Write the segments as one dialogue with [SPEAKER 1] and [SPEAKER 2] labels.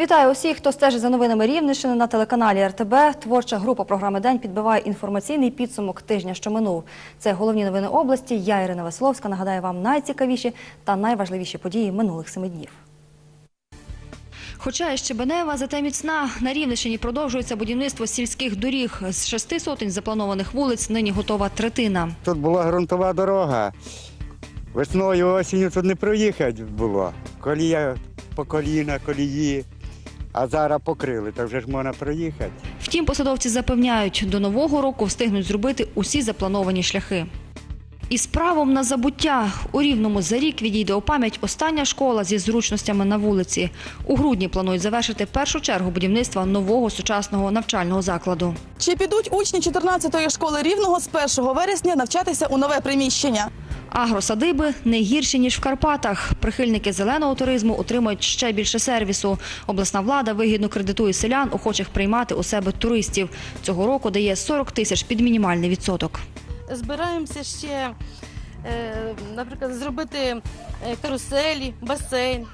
[SPEAKER 1] Вітаю усіх, хто стежить за новинами Рівненщини на телеканалі РТБ. Творча група програми День підбиває інформаційний підсумок тижня, що минув. Це головні новини області. Я Ірина Весловська. Нагадаю вам найцікавіші та найважливіші події минулих семи днів. Хоча ще Бенева, зате міцна. На Рівненщині продовжується будівництво сільських доріг. З шести сотень запланованих вулиць нині готова третина.
[SPEAKER 2] Тут була ґрунтова дорога. Весною, осінню тут не проїхати було. Колія по коліна, колії. А зараз покрили, то вже ж можна проїхати.
[SPEAKER 1] Втім, посадовці запевняють, до нового року встигнуть зробити усі заплановані шляхи. Із правом на забуття у Рівному за рік відійде у пам'ять остання школа зі зручностями на вулиці. У грудні планують завершити першу чергу будівництва нового сучасного навчального закладу.
[SPEAKER 3] Чи підуть учні 14-ї школи Рівного з 1 вересня навчатися у нове приміщення?
[SPEAKER 1] Агросадиби не гірші, ніж в Карпатах. Прихильники зеленого туризму отримають ще більше сервісу. Обласна влада вигідно кредитує селян, охочих приймати у себе туристів. Цього року дає 40 тисяч під мінімальний відсоток.
[SPEAKER 4] збираємося ще, е, наприклад, зробити е, каруселі, басейн.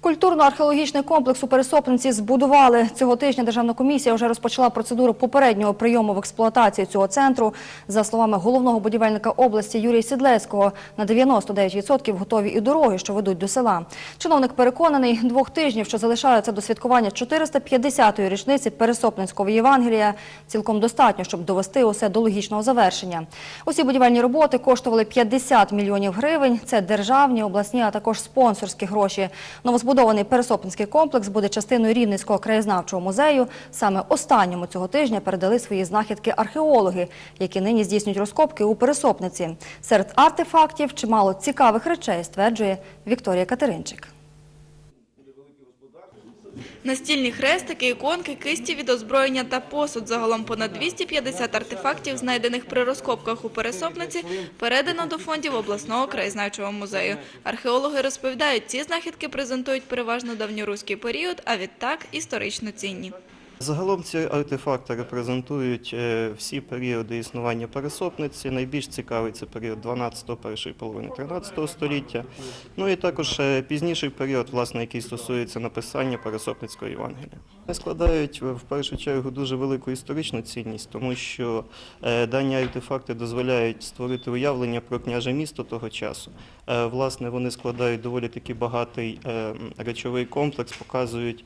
[SPEAKER 1] Культурно-археологічний комплекс у Пересопниці збудували. Цього тижня Державна комісія вже розпочала процедуру попереднього прийому в експлуатацію цього центру. За словами головного будівельника області Юрія Сідлецького, на 99% готові і дороги, що ведуть до села. Чиновник переконаний, двох тижнів, що залишаються до святкування 450-ї річниці Пересопницького Євангелія, цілком достатньо, щоб довести усе до логічного завершення. Усі будівельні роботи коштували 50 мільйонів гривень. Це державні, обласні, а також спонсорські гроші. Новозбудований Пересопницький комплекс буде частиною Рівненського краєзнавчого музею. Саме останньому цього тижня передали свої знахідки археологи, які нині здійснюють розкопки у Пересопниці. Серед артефактів чимало цікавих речей, стверджує Вікторія Катеринчик.
[SPEAKER 5] Настільні хрестики, іконки, кисті від озброєння та посуд. Загалом понад 250 артефактів, знайдених при розкопках у Пересопниці, передано до фондів обласного краєзнавчого музею. Археологи розповідають, ці знахідки презентують переважно давньоруський період, а відтак історично цінні.
[SPEAKER 6] Загалом ці артефакти репрезентують е, всі періоди існування пересопниці. Найбільш цікавий це період 12-го, першої половини 13-го століття. Ну і також е, пізніший період, власне, який стосується написання пересопницького Євангелія. Складають е, в першу чергу дуже велику історичну цінність, тому що е, дані артефакти дозволяють створити уявлення про княже місто того часу. Е, Власне, вони складають доволі таки багатий речовий комплекс, показують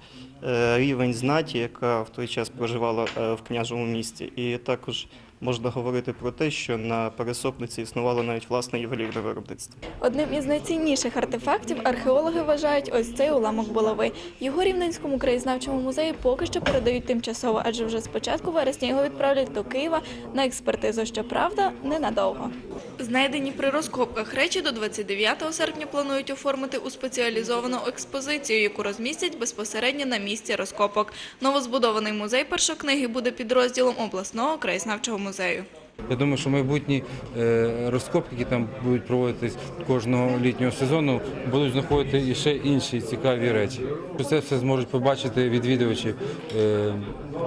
[SPEAKER 6] рівень знаті, яка в той час проживала в княжому місті. І також можна говорити про те, що на пересопниці існувало навіть власне ювелірне виробництво.
[SPEAKER 5] Одним із найцінніших артефактів археологи вважають ось цей уламок булави. Його Рівненському краєзнавчому музеї поки що передають тимчасово, адже вже з початку вересня його відправлять до Києва на експертизу. Щоправда, ненадовго. Знайдені при розкопках речі до 29 серпня планують оформити у спеціалізовану експозицію, яку розмістять безпосередньо на місці розкопок. Новозбудований музей першокниги буде підрозділом обласного краєзнавчого музею. So.
[SPEAKER 7] Я думаю, що майбутні е, розкопки, які там будуть проводитись кожного літнього сезону, будуть знаходити і ще інші цікаві речі. Це все зможуть побачити відвідувачі е,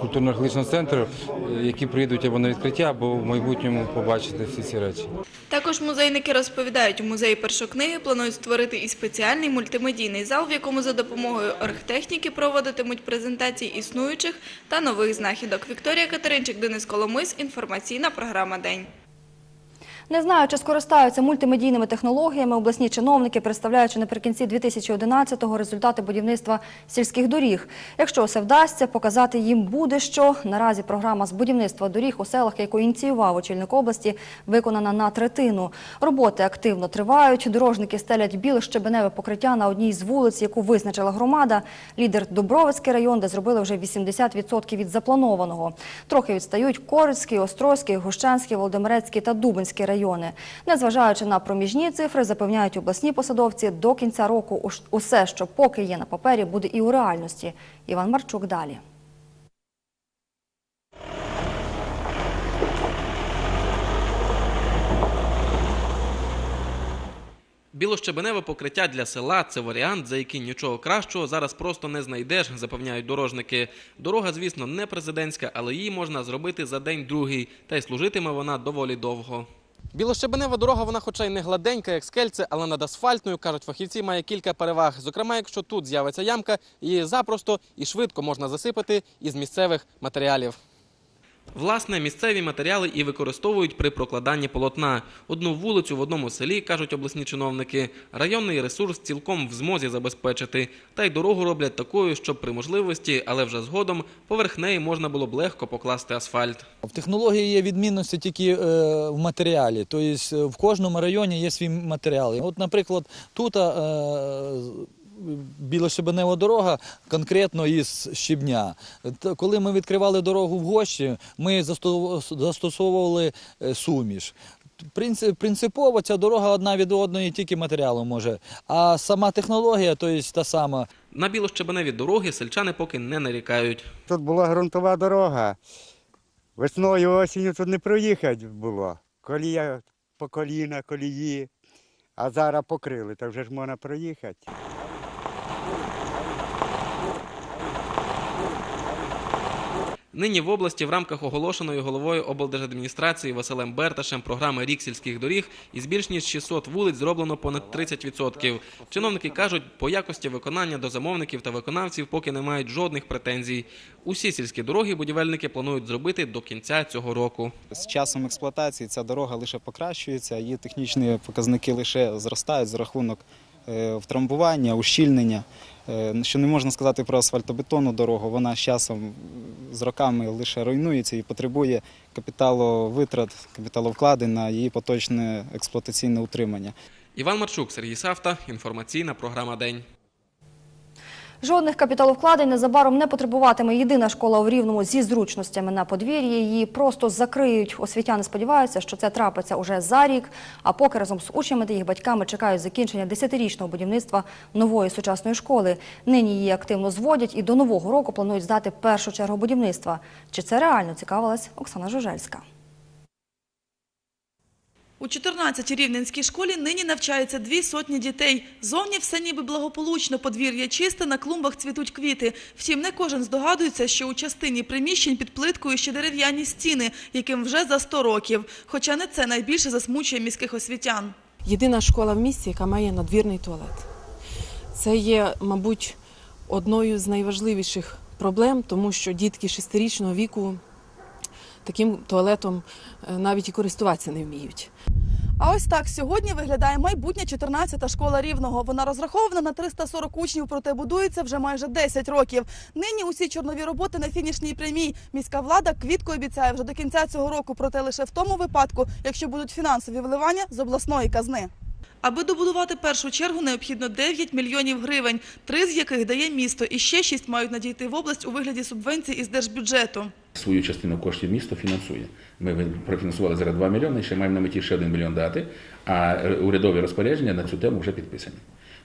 [SPEAKER 7] культурно-археологічного центру, е, які приїдуть або на відкриття, або в майбутньому побачити всі ці речі.
[SPEAKER 5] Також музейники розповідають, у музеї першокниги планують створити і спеціальний мультимедійний зал, в якому за допомогою оргтехніки проводитимуть презентації існуючих та нових знахідок. Вікторія Катеринчик, Денис Коломис, інформаційна програма День.
[SPEAKER 1] Не знаю, чи скористаються мультимедійними технологіями обласні чиновники, представляючи наприкінці 2011-го результати будівництва сільських доріг. Якщо все вдасться, показати їм буде що. Наразі програма з будівництва доріг у селах, яку ініціював очільник області, виконана на третину. Роботи активно тривають. Дорожники стелять біле щебеневе покриття на одній з вулиць, яку визначила громада. Лідер Дубровицький район, де зробили вже 80% від запланованого. Трохи відстають Корицький, Острозький, Гущанський, Володимирецький та Дубинський райони. Незважаючи на проміжні цифри, запевняють обласні посадовці, до кінця року усе, що поки є на папері, буде і у реальності. Іван Марчук далі.
[SPEAKER 8] Білощебеневе покриття для села це варіант, за який нічого кращого зараз просто не знайдеш, запевняють дорожники. Дорога, звісно, не президентська, але її можна зробити за день-другий, та й служитиме вона доволі довго. Білощебенева дорога, вона хоча й не гладенька, як скельце, але над асфальтною, кажуть фахівці, має кілька переваг. Зокрема, якщо тут з'явиться ямка, її запросто і швидко можна засипати із місцевих матеріалів. Власне, місцеві матеріали і використовують при прокладанні полотна. Одну вулицю в одному селі, кажуть обласні чиновники, районний ресурс цілком в змозі забезпечити. Та й дорогу роблять такою, щоб при можливості, але вже згодом, поверх неї можна було б легко покласти асфальт.
[SPEAKER 9] В технології є відмінності тільки е, в матеріалі. Тобто е, в кожному районі є свій матеріал. От, наприклад, тут білошибенева дорога конкретно із щебня. Коли ми відкривали дорогу в гощі, ми застосовували е, суміш. Принципово ця дорога одна від одної тільки матеріалом може. А сама технологія, тобто та сама,
[SPEAKER 8] На білощебеневі дороги сельчани поки не нарікають.
[SPEAKER 2] Тут була ґрунтова дорога. Весною, осінню тут не проїхати було. Колія по коліна, колії. А зараз покрили, то вже ж можна проїхати.
[SPEAKER 8] Нині в області в рамках оголошеної головою облдержадміністрації Василем Берташем програми Рік сільських доріг із більш ніж 600 вулиць зроблено понад 30%. Чиновники кажуть, по якості виконання до замовників та виконавців поки не мають жодних претензій. Усі сільські дороги будівельники планують зробити до кінця цього року.
[SPEAKER 10] З часом експлуатації ця дорога лише покращується, її технічні показники лише зростають за рахунок е, втрамбування, ущільнення. Е, Що не можна сказати про асфальтобетонну дорогу, вона з часом, з роками лише руйнується і потребує капіталовитрат, капіталовкладень на її поточне експлуатаційне утримання.
[SPEAKER 8] Іван Марчук, Сергій Савта, інформаційна програма День.
[SPEAKER 1] Жодних капіталовкладень незабаром не потребуватиме єдина школа у Рівному зі зручностями на подвір'ї. Її просто закриють. Освітяни сподіваються, що це трапиться уже за рік. А поки разом з учнями та їх батьками чекають закінчення десятирічного будівництва нової сучасної школи. Нині її активно зводять і до нового року планують здати першу чергу будівництва. Чи це реально цікавилась Оксана Жужельська?
[SPEAKER 3] У 14-й рівненській школі нині навчаються дві сотні дітей. Зовні все ніби благополучно, подвір'я чисте, на клумбах цвітуть квіти. Втім, не кожен здогадується, що у частині приміщень під плиткою ще дерев'яні стіни, яким вже за 100 років. Хоча не це найбільше засмучує міських освітян.
[SPEAKER 11] єдина школа в місті, яка має надвірний туалет. Це є, мабуть, одною з найважливіших проблем, тому що дітки шестирічного віку таким туалетом е, навіть і користуватися не вміють.
[SPEAKER 3] А ось так сьогодні виглядає майбутня 14-та школа Рівного. Вона розрахована на 340 учнів, проте будується вже майже 10 років. Нині усі чорнові роботи на фінішній прямій. Міська влада квітку обіцяє вже до кінця цього року, проте лише в тому випадку, якщо будуть фінансові вливання з обласної казни. Аби добудувати першу чергу, необхідно 9 мільйонів гривень, три з яких дає місто, і ще шість мають надійти в область у вигляді субвенцій із держбюджету.
[SPEAKER 12] Свою частину коштів місто фінансує. Ми профінансували зараз 2 мільйони, ще маємо на меті ще 1 мільйон дати, а урядові розпорядження на цю тему вже підписані.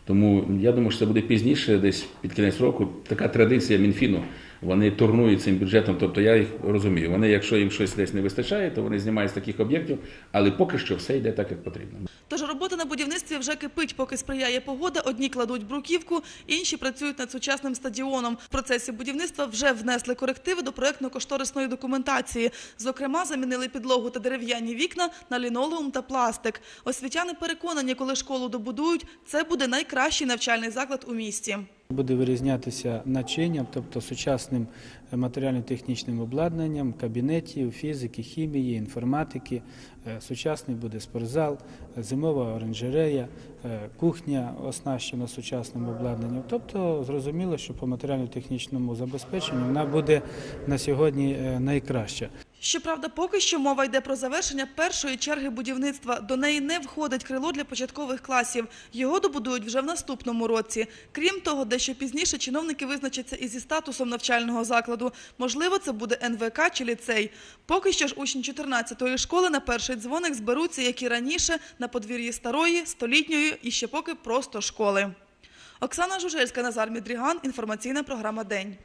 [SPEAKER 12] Тому я думаю, що це буде пізніше, десь під кінець року. Така традиція Мінфіну. Вони турнують цим бюджетом, тобто я їх розумію. Вони, якщо їм щось десь не вистачає, то вони знімають з таких об'єктів, але поки що все йде так, як потрібно.
[SPEAKER 3] Тож робота на будівництві вже кипить, поки сприяє погода. Одні кладуть бруківку, інші працюють над сучасним стадіоном. В процесі будівництва вже внесли корективи до проектно-кошторисної документації. Зокрема, замінили підлогу та дерев'яні вікна на лінолеум та пластик. Освітяни переконані, коли школу добудують, це буде найкращий навчальний заклад у місті.
[SPEAKER 13] Буде вирізнятися начинням, тобто сучасним матеріально-технічним обладнанням кабінетів, фізики, хімії, інформатики. Е, Сучасний буде спортзал, е, зимова оранжерея, е, кухня оснащена сучасним обладнанням. Тобто зрозуміло, що по матеріально-технічному забезпеченню вона буде на сьогодні е, найкраща.
[SPEAKER 3] Щоправда, поки що мова йде про завершення першої черги будівництва. До неї не входить крило для початкових класів. Його добудують вже в наступному році. Крім того, дещо пізніше чиновники визначаться і зі статусом навчального закладу. Можливо, це буде НВК чи ліцей. Поки що ж учні 14-ї школи на перший дзвоник зберуться, як і раніше, на подвір'ї старої, столітньої і ще поки просто школи. Оксана Жужельська, Назар Мідріган. Інформаційна програма День.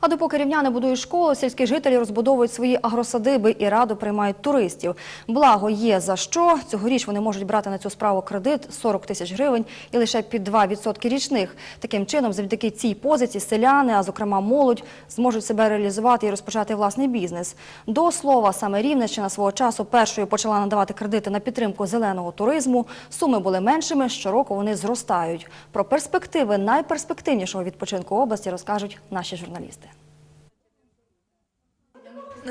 [SPEAKER 1] А допоки рівняни будують школу, сільські жителі розбудовують свої агросадиби і радо приймають туристів. Благо є за що. Цьогоріч вони можуть брати на цю справу кредит 40 тисяч гривень і лише під 2% річних. Таким чином, завдяки цій позиції селяни, а зокрема молодь, зможуть себе реалізувати і розпочати власний бізнес. До слова, саме Рівненщина свого часу першою почала надавати кредити на підтримку зеленого туризму. Суми були меншими, щороку вони зростають. Про перспективи найперспективнішого відпочинку області розкажуть наші журналісти.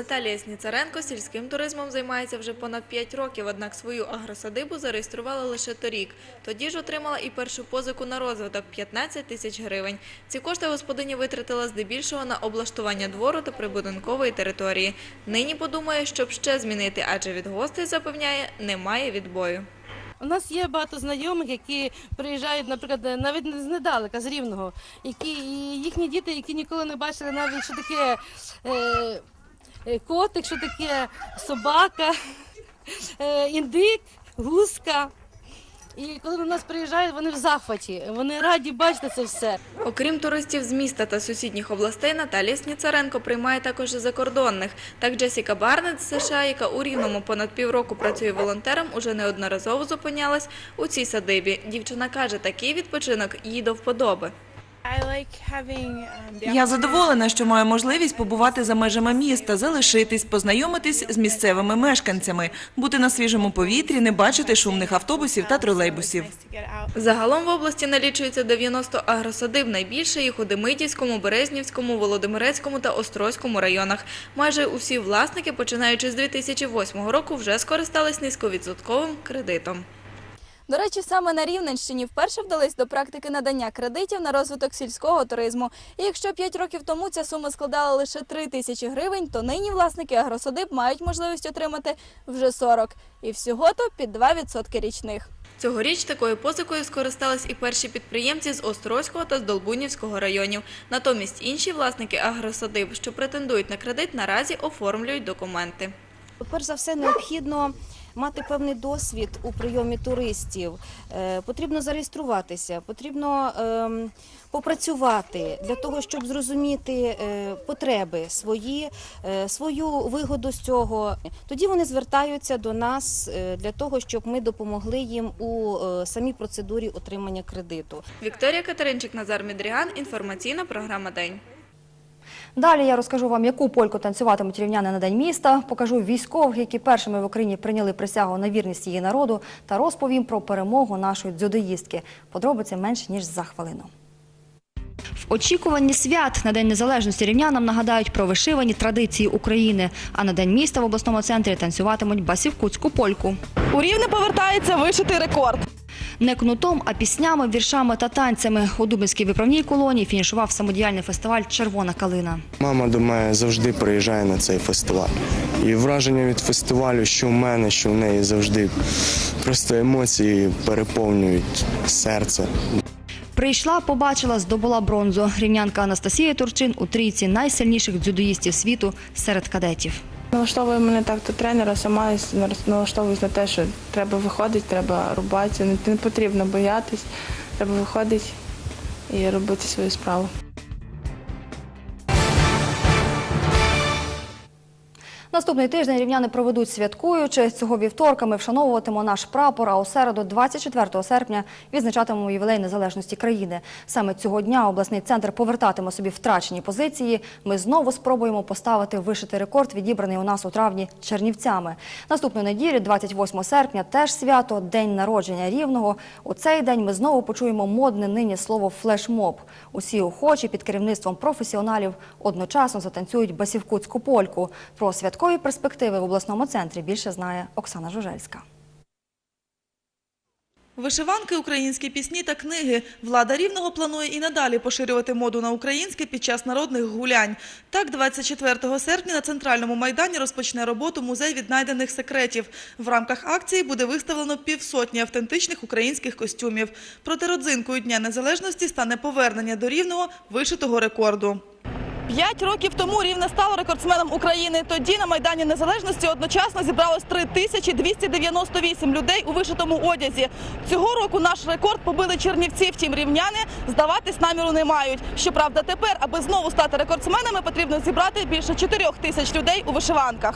[SPEAKER 5] Наталія Сніцаренко сільським туризмом займається вже понад 5 років, однак свою агросадибу зареєструвала лише торік. Тоді ж отримала і першу позику на розвиток – 15 тисяч гривень. Ці кошти господиня витратила здебільшого на облаштування двору та прибудинкової території. Нині подумає, щоб ще змінити, адже від гостей, запевняє, немає відбою.
[SPEAKER 4] У нас є багато знайомих, які приїжджають, наприклад, навіть не знедалека, з Рівного, які і їхні діти, які ніколи не бачили навіть, що таке е, котик, що таке собака, е, індик, гуска. І коли до нас приїжджають, вони в захваті, вони раді бачити це все.
[SPEAKER 5] Окрім туристів з міста та сусідніх областей, Наталія Сніцаренко приймає також і закордонних. Так Джесіка Барнет з США, яка у Рівному понад півроку працює волонтером, уже неодноразово зупинялась у цій садибі. Дівчина каже, такий відпочинок їй до вподоби.
[SPEAKER 14] Я задоволена, що маю можливість побувати за межами міста, залишитись, познайомитись з місцевими мешканцями, бути на свіжому повітрі, не бачити шумних автобусів та тролейбусів.
[SPEAKER 5] Загалом в області налічується 90 агросадиб, найбільше їх у Демидівському, Березнівському, Володимирецькому та Острозькому районах. Майже усі власники, починаючи з 2008 року, вже скористались низьковідсотковим кредитом. До речі, саме на Рівненщині вперше вдались до практики надання кредитів на розвиток сільського туризму. І якщо 5 років тому ця сума складала лише 3 тисячі гривень, то нині власники агросадиб мають можливість отримати вже 40. І всього-то під 2% річних. Цьогоріч такою позикою скористались і перші підприємці з Острозького та з Долбунівського районів. Натомість інші власники агросадиб, що претендують на кредит, наразі оформлюють документи.
[SPEAKER 15] Перш за все, необхідно мати певний досвід у прийомі туристів. Е, Потрібно зареєструватися, потрібно ем, попрацювати для того, щоб зрозуміти е, потреби свої, е, свою вигоду з цього. Тоді вони звертаються до нас для того, щоб ми допомогли їм у самій процедурі отримання кредиту.
[SPEAKER 5] Вікторія Катеринчик, Назар Мідріган. Інформаційна програма День.
[SPEAKER 1] Далі я розкажу вам, яку польку танцюватимуть рівняни на День міста, покажу військових, які першими в Україні прийняли присягу на вірність її народу, та розповім про перемогу нашої дзюдоїстки. Подробиці менш ніж за хвилину. В очікуванні свят на День Незалежності рівнянам нагадають про вишивані традиції України. А на День міста в обласному центрі танцюватимуть басівкутську польку.
[SPEAKER 3] У Рівне повертається вишитий рекорд.
[SPEAKER 1] Не кнутом, а піснями, віршами та танцями. У Дубинській виправній колонії фінішував самодіяльний фестиваль Червона калина.
[SPEAKER 16] Мама до мене завжди приїжджає на цей фестиваль. І враження від фестивалю, що в мене, що в неї завжди просто емоції переповнюють серце.
[SPEAKER 1] Прийшла, побачила, здобула бронзу. Рівнянка Анастасія Турчин у трійці найсильніших дзюдоїстів світу серед кадетів.
[SPEAKER 17] Налаштовує мене так то тренера, сама налаштовуюсь на те, що треба виходити, треба рубатися, не, потрібно боятись, треба виходити і робити свою справу.
[SPEAKER 1] Наступний тиждень рівняни проведуть святкуючи. Цього вівторка ми вшановуватимемо наш прапор, а у середу, 24 серпня, відзначатимемо ювілей незалежності країни. Саме цього дня обласний центр повертатиме собі втрачені позиції. Ми знову спробуємо поставити вишитий рекорд, відібраний у нас у травні Чернівцями. Наступної неділі, 28 серпня, теж свято, день народження рівного. У цей день ми знову почуємо модне нині слово флешмоб. Усі охочі під керівництвом професіоналів одночасно затанцюють басівкутську польку. Про святкові перспективи в обласному центрі більше знає Оксана Жужельська.
[SPEAKER 3] Вишиванки, українські пісні та книги. Влада Рівного планує і надалі поширювати моду на українське під час народних гулянь. Так, 24 серпня на Центральному майдані розпочне роботу музей віднайдених секретів. В рамках акції буде виставлено півсотні автентичних українських костюмів. Проти родзинкою Дня Незалежності стане повернення до Рівного вишитого рекорду. П'ять років тому Рівне стало рекордсменом України. Тоді на Майдані Незалежності одночасно зібралось 3298 людей у вишитому одязі. Цього року наш рекорд побили Чернівці, втім рівняни здаватись наміру не мають. Щоправда, тепер, аби знову стати рекордсменами, потрібно зібрати більше 4 тисяч людей у вишиванках.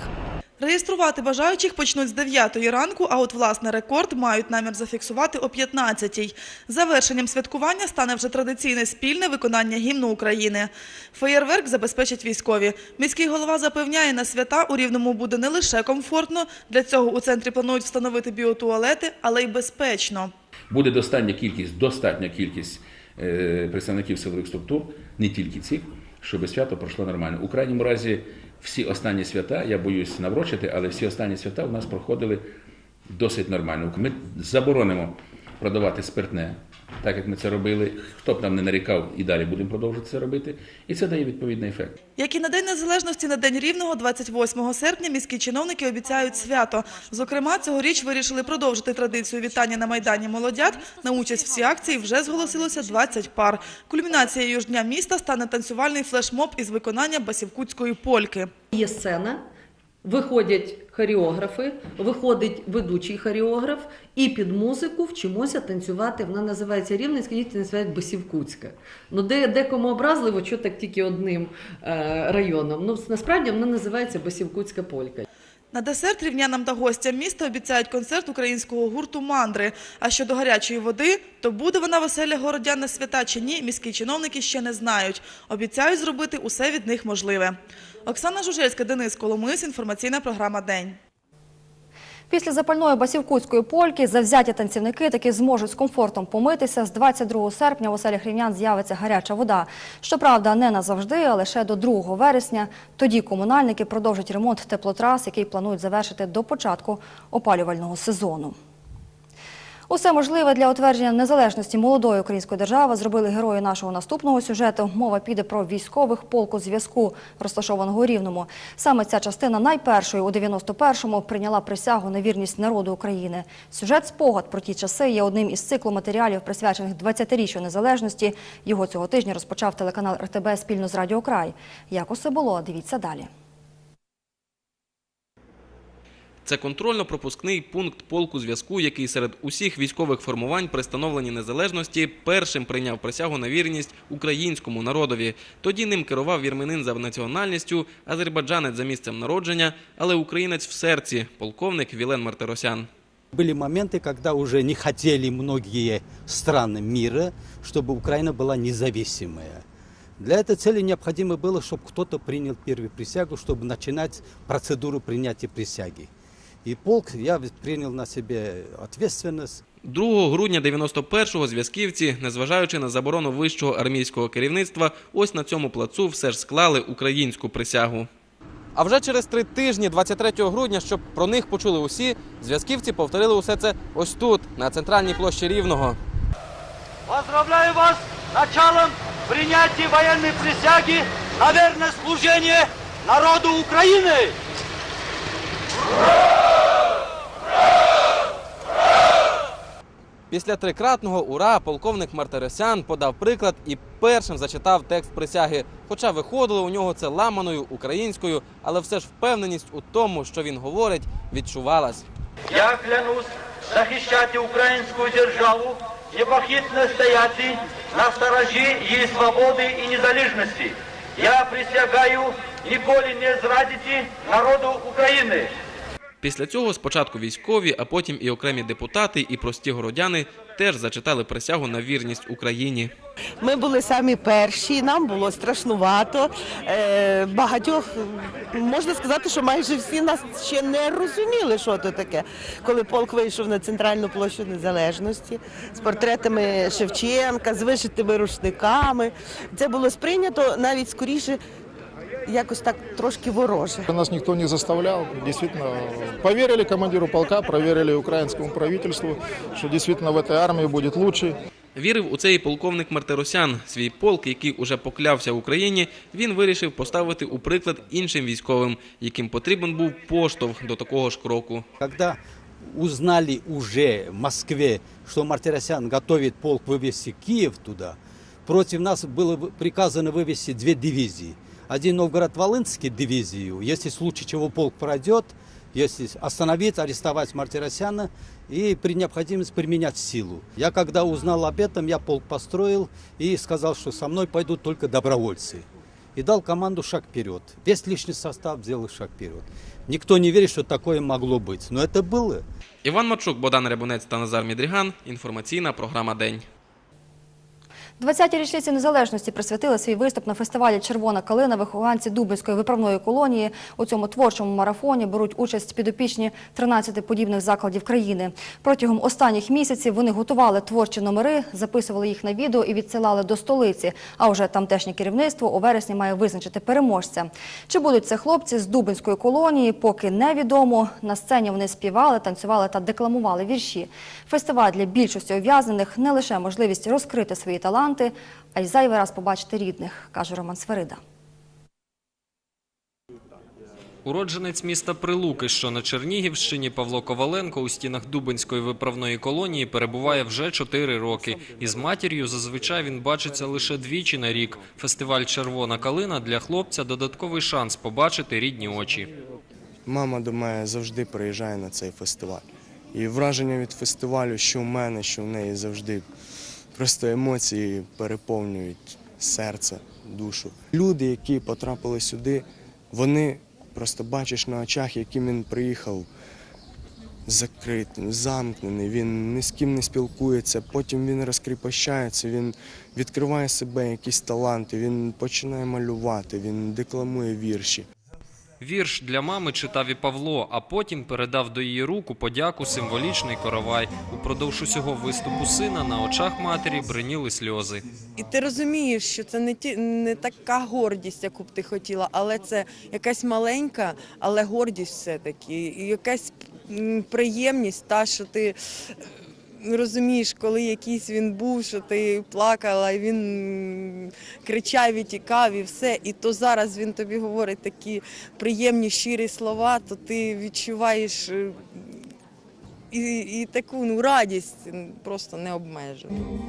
[SPEAKER 3] Реєструвати бажаючих почнуть з 9 ранку, а от власне рекорд мають намір зафіксувати о 15 Завершенням святкування стане вже традиційне спільне виконання гімну України. Феєрверк забезпечать військові. Міський голова запевняє, на свята у Рівному буде не лише комфортно, для цього у центрі планують встановити біотуалети, але й безпечно.
[SPEAKER 12] Буде достатня кількість, достатня кількість е, представників силових структур, не тільки цих, щоб свято пройшло нормально. У крайньому разі, всі останні свята, я боюсь наврочити, але всі останні свята у нас проходили досить нормально. Ми заборонимо продавати спиртне, так як ми це робили. Хто б нам не нарікав, і далі будемо продовжувати це робити. І це дає відповідний ефект.
[SPEAKER 3] Як і на День Незалежності, на День Рівного, 28 серпня, міські чиновники обіцяють свято. Зокрема, цьогоріч вирішили продовжити традицію вітання на Майдані молодят. На участь в цій акції вже зголосилося 20 пар. Кульмінацією ж дня міста стане танцювальний флешмоб із виконання басівкутської польки.
[SPEAKER 18] Є сцена, виходять хореографи, виходить ведучий хореограф, і під музику вчимося танцювати. Вона називається Рівненська, діти називають Басівкутська. Ну, де, декому образливо, що так тільки одним е, районом. Ну, насправді вона називається Басівкутська полька.
[SPEAKER 3] На десерт рівнянам та гостям міста обіцяють концерт українського гурту «Мандри». А щодо гарячої води, то буде вона веселя городян на свята чи ні, міські чиновники ще не знають. Обіцяють зробити усе від них можливе. Оксана Жужельська, Денис Коломис, інформаційна програма «День».
[SPEAKER 1] Після запальної басівкутської польки завзяті танцівники таки зможуть з комфортом помитися. З 22 серпня в оселях рівнян з'явиться гаряча вода. Щоправда, не назавжди, а лише до 2 вересня. Тоді комунальники продовжать ремонт теплотрас, який планують завершити до початку опалювального сезону. Усе можливе для утвердження незалежності молодої української держави зробили герої нашого наступного сюжету. Мова піде про військових полку зв'язку, розташованого у Рівному. Саме ця частина найпершої у 91-му прийняла присягу на вірність народу України. Сюжет «Спогад» про ті часи є одним із циклу матеріалів, присвячених 20-річчю незалежності. Його цього тижня розпочав телеканал РТБ спільно з Радіо Край. Як усе було, дивіться далі.
[SPEAKER 8] Це контрольно-пропускний пункт полку зв'язку, який серед усіх військових формувань при становленні незалежності першим прийняв присягу на вірність українському народові. Тоді ним керував вірменин за національністю, азербайджанець за місцем народження, але українець в серці, полковник Вілен Мартиросян.
[SPEAKER 19] Были моменты, когда уже не хотели многие страны мира, чтобы Украина была независимая. Для этой цели необходимо было, чтобы кто-то принял первую присягу, чтобы начинать процедуру принятия присяги. И полк, я принял на себе ответственность.
[SPEAKER 8] 2 грудня 91-го зв'язківці, незважаючи на заборону вищого армійського керівництва, ось на цьому плацу все ж склали українську присягу. А вже через три тижні, 23 грудня, щоб про них почули усі, зв'язківці повторили усе це ось тут, на центральній площі Рівного.
[SPEAKER 20] Поздравляю вас началом принятия военной присяги на верное служение народу Украины!
[SPEAKER 8] Після трикратного ура полковник Мартиросян подав приклад і першим зачитав текст присяги. Хоча виходило у нього це ламаною українською, але все ж впевненість у тому, що він говорить, відчувалась.
[SPEAKER 20] Я клянусь захищати українську державу, непохитно стояти на сторожі її свободи і незалежності. Я присягаю ніколи не зрадити народу України.
[SPEAKER 8] Після цього спочатку військові, а потім і окремі депутати, і прості городяни теж зачитали присягу на вірність Україні.
[SPEAKER 21] Ми були самі перші, нам було страшнувато. Е, багатьох можна сказати, що майже всі нас ще не розуміли, що це таке. Коли полк вийшов на центральну площу незалежності з портретами Шевченка, з вишитими рушниками. Це було сприйнято навіть скоріше Якось так трошки вороже.
[SPEAKER 22] Нас никто не заставлял. Действительно, поверили командиру полка, проверили украинскому правительству, что действительно в этой армии будет лучше.
[SPEAKER 8] Вірив у це і полковник Мартиросян. Свій полк, який уже поклявся Україні, він вирішив поставити у приклад іншим військовим, яким потрібен був поштовх до такого ж кроку.
[SPEAKER 19] Когда узнали уже в Москве, что Мартиросян готовит полк вывести Киев туда, против нас было приказано вывести две дивизии. один Новгород-Волынский дивизию, если в случае чего полк пройдет, если остановить, арестовать Мартиросяна и при необходимости применять силу. Я когда узнал об этом, я полк построил и сказал, что со мной пойдут только добровольцы. И дал команду шаг вперед. Весь личный состав сделал шаг вперед. Никто не верит, что такое могло быть. Но это было.
[SPEAKER 23] Іван Марчук, Богдан Рябунець та Назар Мідріган. Інформаційна програма День.
[SPEAKER 1] 20-ті річниці незалежності присвятили свій виступ на фестивалі Червона калина вихованці Дубинської виправної колонії. У цьому творчому марафоні беруть участь підопічні 13 подібних закладів країни. Протягом останніх місяців вони готували творчі номери, записували їх на відео і відсилали до столиці. А вже тамтешнє керівництво у вересні має визначити переможця. Чи будуть це хлопці з Дубинської колонії, поки невідомо. На сцені вони співали, танцювали та декламували вірші. Фестиваль для більшості ув'язнених не лише можливість розкрити свої таланти, а й зайвий раз побачити рідних, каже Роман Сверида.
[SPEAKER 23] Уродженець міста Прилуки, що на Чернігівщині, Павло Коваленко у стінах Дубинської виправної колонії перебуває вже 4 роки. Із матір'ю зазвичай він бачиться лише двічі на рік. Фестиваль Червона калина для хлопця додатковий шанс побачити рідні очі.
[SPEAKER 16] Мама до мене завжди приїжджає на цей фестиваль. І враження від фестивалю, що в мене, що в неї завжди просто емоції переповнюють серце, душу. Люди, які потрапили сюди, вони просто бачиш на очах, яким він приїхав закритий, замкнений, він ні з ким не спілкується, потім він розкріпощається, він відкриває себе якісь таланти, він починає малювати, він декламує вірші.
[SPEAKER 23] Вірш для мами читав і Павло, а потім передав до її рук у подяку символічний коровай. Упродовж усього виступу сина на очах матері бриніли сльози.
[SPEAKER 24] І ти розумієш, що це не ті не така гордість, яку б ти хотіла, але це якась маленька, але гордість все-таки, і якась приємність, та що ти розумієш, коли якийсь він був, що ти плакала, і він кричав і тікав, і все. І то зараз він тобі говорить такі приємні, щирі слова, то ти відчуваєш. е, І, і таку ну, радість просто не обмежену.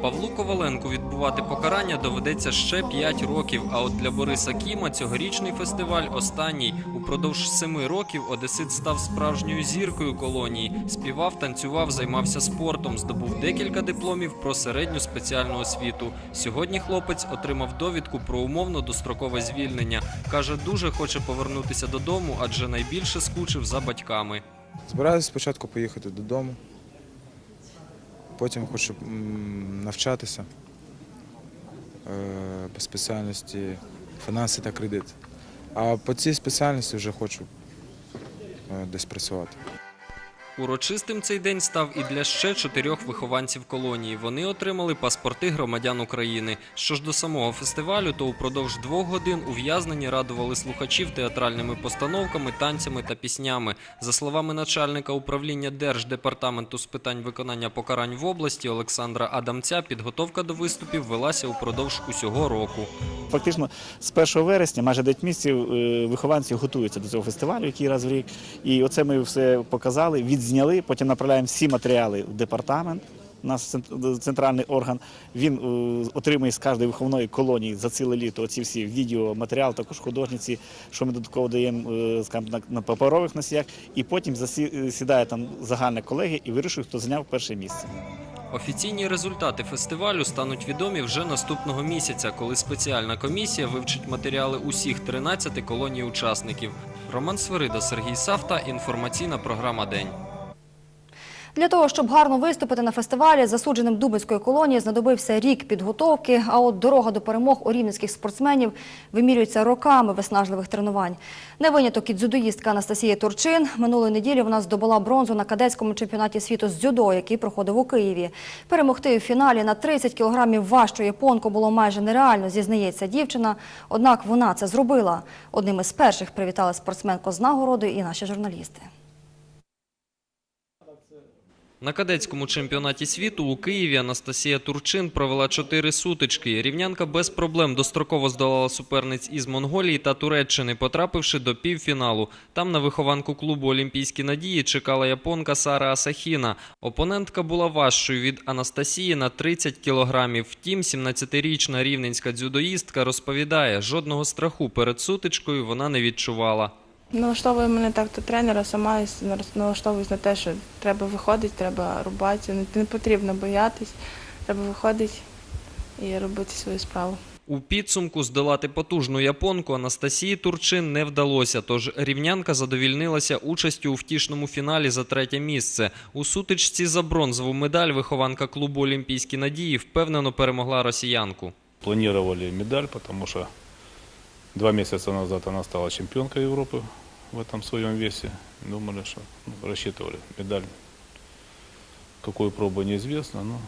[SPEAKER 23] Павлу Коваленку відбувати покарання доведеться ще 5 років. А от для Бориса Кіма цьогорічний фестиваль останній. Упродовж семи років Одесит став справжньою зіркою колонії. Співав, танцював, займався спортом, здобув декілька дипломів про середню спеціальну освіту. Сьогодні хлопець отримав довідку про умовно дострокове звільнення. каже, дуже хоче повернутися додому, адже найбільше скучив за батьками.
[SPEAKER 2] Збираюся спочатку поїхати додому, потім хочу навчатися е, по спеціальності фінанси та кредит. А по цій спеціальності вже хочу е, десь працювати.
[SPEAKER 23] Урочистим цей день став і для ще чотирьох вихованців колонії. Вони отримали паспорти громадян України. Що ж до самого фестивалю, то упродовж двох годин ув'язнені радували слухачів театральними постановками, танцями та піснями. За словами начальника управління Держдепартаменту з питань виконання покарань в області Олександра Адамця, підготовка до виступів велася упродовж усього року.
[SPEAKER 25] Фактично з 1 вересня майже 9 місяців е, вихованці готуються до цього фестивалю, який раз в рік. І оце ми все показали, відзняли, потім направляємо всі матеріали в департамент. Цент- центральний орган. Він е, отримує з кожної виховної колонії за ціле літо оці всі відеоматеріали, також художниці, що ми додатково даємо е, скажімо, на, паперових носіях. І потім засі- сідає там загальна колегія і вирішує, хто зайняв перше місце.
[SPEAKER 23] Офіційні результати фестивалю стануть відомі вже наступного місяця, коли спеціальна комісія вивчить матеріали усіх 13 колоній учасників. Роман Свирида, Сергій Савта. Інформаційна програма День.
[SPEAKER 1] Для того, щоб гарно виступити на фестивалі, засудженим Дубинської колонії знадобився рік підготовки, а от дорога до перемог у рівненських спортсменів вимірюється роками виснажливих тренувань. Не виняток і дзюдоїстка Анастасія Турчин. Минулої неділі вона здобула бронзу на кадетському чемпіонаті світу з дзюдо, який проходив у Києві. Перемогти у фіналі на 30 кілограмів важчу японку було майже нереально, зізнається дівчина. Однак вона це зробила. Одним із перших привітали спортсменку з нагородою і наші журналісти.
[SPEAKER 23] На кадетському чемпіонаті світу у Києві Анастасія Турчин провела чотири сутички. Рівнянка без проблем достроково здолала суперниць із Монголії та Туреччини, потрапивши до півфіналу. Там на вихованку клубу Олімпійські надії чекала японка Сара Асахіна. Опонентка була важчою від Анастасії на 30 кілограмів. Втім, 17-річна рівненська дзюдоїстка розповідає, жодного страху перед сутичкою вона не відчувала.
[SPEAKER 17] Налаштовує мене так то тренера, сама налаштовуюсь на те, що треба виходити, треба рубатися. Не, не потрібно боятись, треба виходити і робити свою справу.
[SPEAKER 23] У підсумку здолати потужну японку Анастасії Турчин не вдалося, тож рівнянка задовільнилася участю у втішному фіналі за третє місце. У сутичці за бронзову медаль вихованка клубу Олімпійські надії впевнено перемогла росіянку.
[SPEAKER 26] Планировали медаль, потому что два месяца назад она стала чемпионкой Европы в этом своем весе. Думали, что ну, рассчитывали медаль. Какую пробу неизвестно, но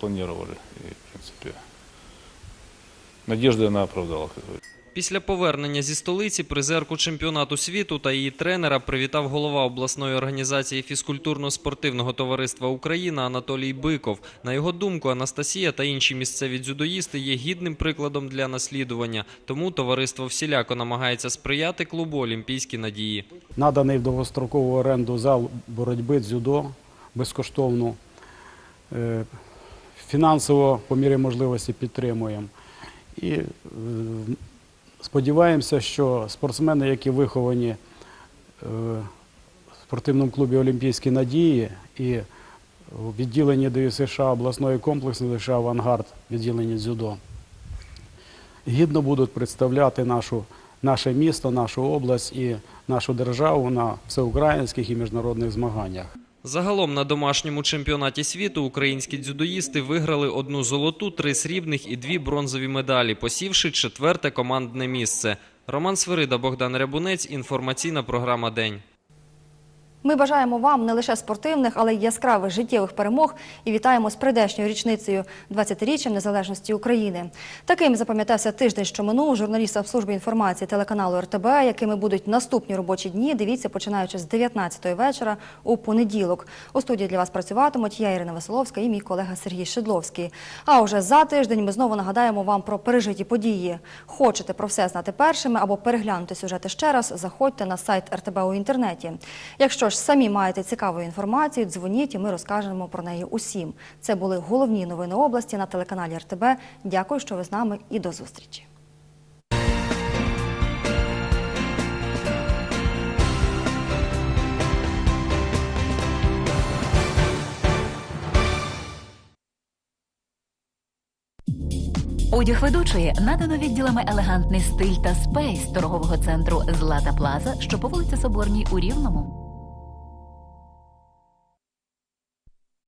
[SPEAKER 26] планировали. И, в принципе, надежды она оправдала, как говорится.
[SPEAKER 23] Після повернення зі столиці призерку чемпіонату світу та її тренера привітав голова обласної організації фізкультурно-спортивного товариства Україна Анатолій Биков. На його думку, Анастасія та інші місцеві дзюдоїсти є гідним прикладом для наслідування. Тому товариство всіляко намагається сприяти клубу Олімпійські надії.
[SPEAKER 27] Наданий в довгострокову оренду зал боротьби дзюдо безкоштовно. Е, Фінансово по мірі можливості підтримуємо. Е, сподіваємося, що спортсмени, які виховані е, в спортивному клубі Олімпійські надії і у відділенні ДЮСШ обласної комплексної лише авангард відділення дзюдо, гідно будуть представляти нашу, наше місто, нашу область і нашу державу на всеукраїнських і міжнародних змаганнях.
[SPEAKER 23] Загалом на домашньому чемпіонаті світу українські дзюдоїсти виграли одну золоту, три срібних і дві бронзові медалі, посівши четверте командне місце. Роман Свирида, Богдан Рябунець. Інформаційна програма День.
[SPEAKER 1] Ми бажаємо вам не лише спортивних, але й яскравих життєвих перемог і вітаємо з прийдешньою річницею 20-річчям незалежності України. Таким запам'ятався тиждень, що минув журналістам служби інформації телеканалу РТБ, якими будуть наступні робочі дні. Дивіться, починаючи з 19-ї вечора у понеділок. У студії для вас працюватимуть я, Ірина Веселовська, і мій колега Сергій Шидловський. А уже за тиждень ми знову нагадаємо вам про пережиті події. Хочете про все знати першими або переглянути сюжети ще раз, заходьте на сайт РТБ у інтернеті. Якщо ж самі маєте цікаву інформацію, дзвоніть і ми розкажемо про неї усім. Це були головні новини області на телеканалі РТБ. Дякую, що ви з нами і до зустрічі.
[SPEAKER 28] Одяг ведучої надано відділами елегантний стиль та спейс торгового центру Злата Плаза, що по вулиці Соборній у Рівному.